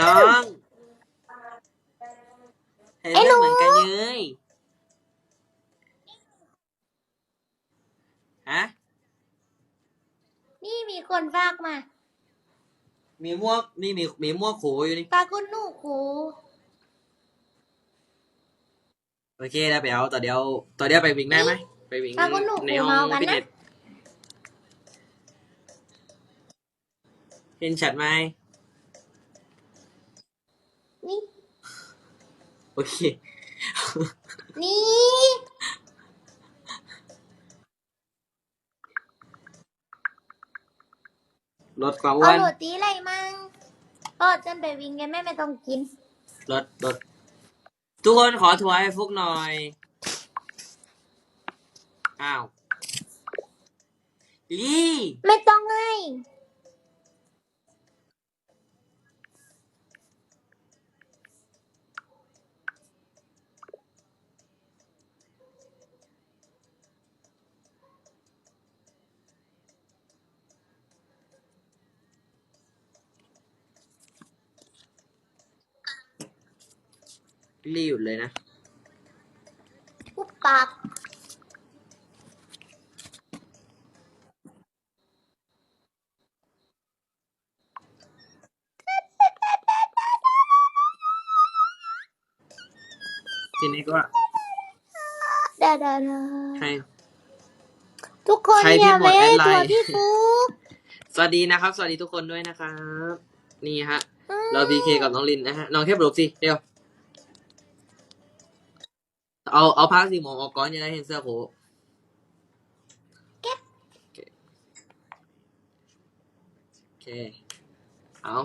น้องเห็นเรื่องเหมือนกันเลยฮะ นี่มีคนฝากมามีม่วงนี่มีมีม่วงโขอยู่นี่ฝากคุณหนูครูโอเคแล้วไปเอาต่อเดียวต่อเดียวไปวิ่งได้ไหมไปวิ่งฝากคุณหนูคในรูห้องเมากันฟิตเนนะ สเห็นชัดไหม นี่ โอเค นี่ลดความอ้เอาวน โรตีอะไรมั่งก็จนไปวิ่งกันแม่ไม่ต้องกิน ลดลดทุกคนขอถั่วให้ฟุกหน่อย อ้าว ลี่ ไม่ต้องให้ ลี่หยุดเลยนะ ปุ๊บปากทีนี้ก็ดาดาดาให้ทุกคนใครอย่าพิไปมพ์หมดให้แอดไลน์ตัวพี่ฟุกสวัสดีนะครับ สวัสดีทุกคนด้วยนะครับ นี่ฮะ เราพีเคกับน้องลินนะฮะ น้องแค่ปลุกสิเดี๋ยว เอาเอาผ้าสีหมองออกก่อนจะได้เห็นเสื้อโผล่โอเคโอเค เอา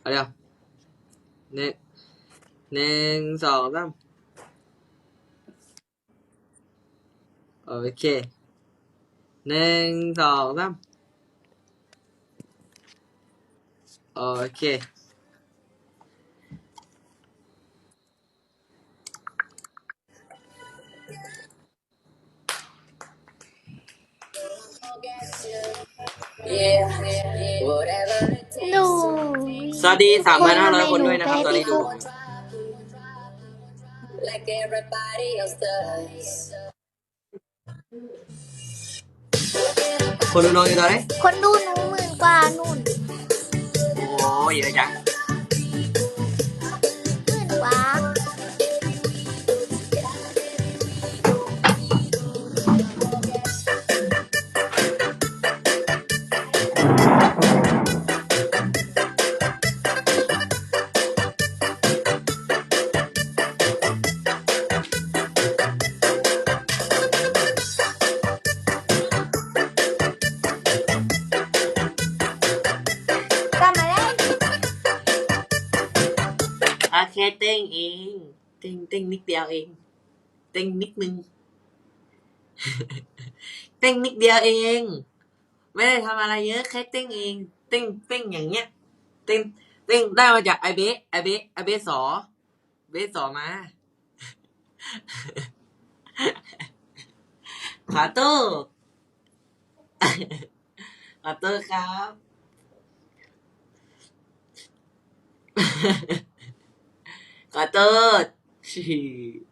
เอาเดี๋ยวหนึ่งหนึ่งสองสามโอเคหนึ่งสองสามโอเค หนูสวัสดีสามพันห้าร้อยคนด้วยนะครับตอนนี้ดู like everybody else does. คนดูน้องอยู่ตอนไหนคนดูหนูหมื่นกว่านุ่น โอ้ยเยอะจัง โอเคเต้งเอง เต้งเต้งนิดเดียวเอง เต้งนิดนึง เต้งนิดเดียวเอง ไม่ได้ทำอะไรเยอะแค่เต้งเอง เต้งเต้งอย่างเงี้ย เต้งเต้งได้มาจากไอเบสไอเบสไอเบสสอเบสสอมาขอตู้ขอตู้ครับขอโทษเฮ้ยเต้นน่ารัก Katut. Ríete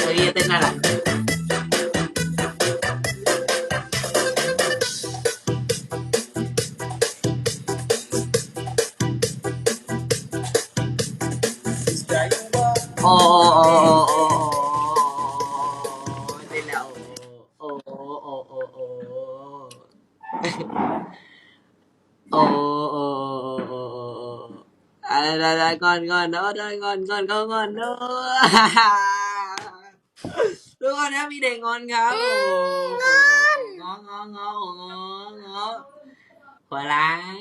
oh iya, naranja. Oh, oh, oh, oh, oh oh oh, oh, oh, oh, oh, oh. oh. oh. ไรอะไรก่อนก่อนเนาะได้ก่อนก่อนก่อนก่อนเนาะทุกคนนะมีเด็กงอนครับโอ้งองององององอหัวล้าง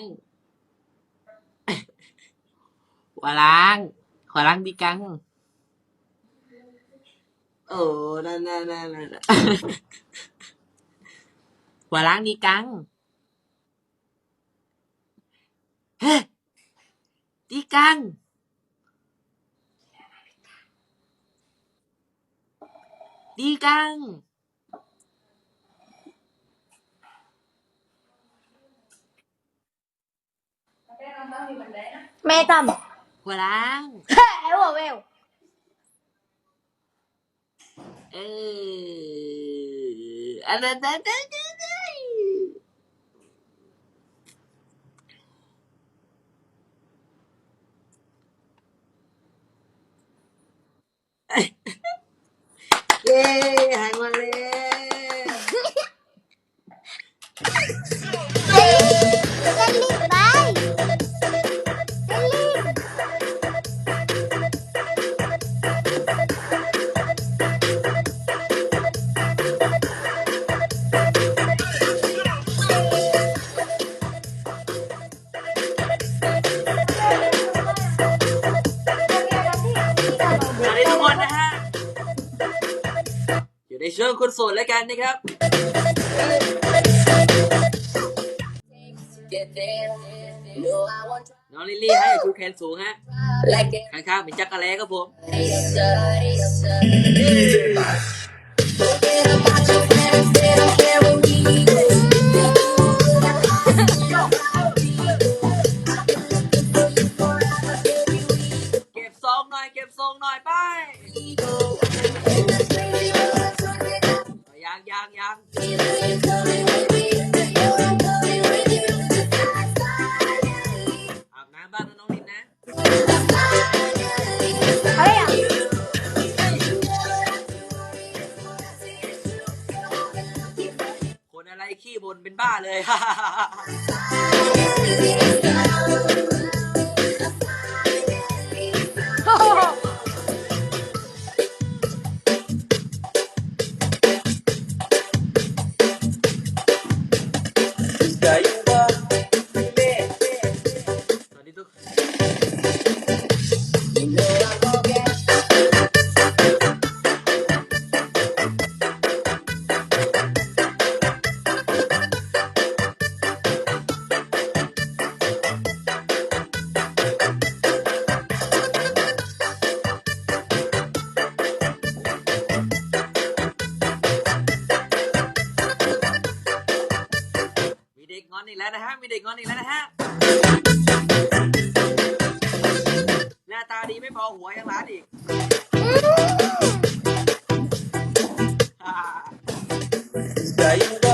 หัวล้างหัวล้างดีกังโอ้นั่นนั่นนั่นหัวล้างดีกังเฮ้ căng đi căng mẹ tầm. Quả lang éo vào bèo ừ. Anh anh anh ำแค่หั ในช่วงคนโสดแล้วกันนะครับ Get there. No, I want น้องลิลลี่ให้ชูแขนสูงฮะ like it. ข้างๆเป็นจักรแล้ครับผม บนเป็นบ้าเลย อนอีกแล้วนะฮะ มีเด็กงอนอีกแล้วนะฮะ หน้าตาดีไม่พอหัวยังร้านอีกทุก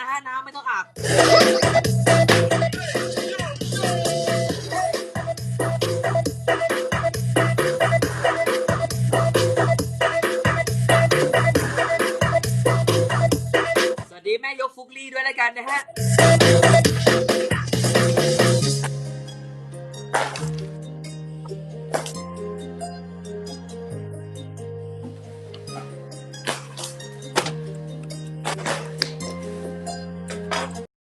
นะฮะน้ำไม่ต้องอาบสวัสดีแม่ยกฟุกลี่ด้วยแล้วกันนะฮะ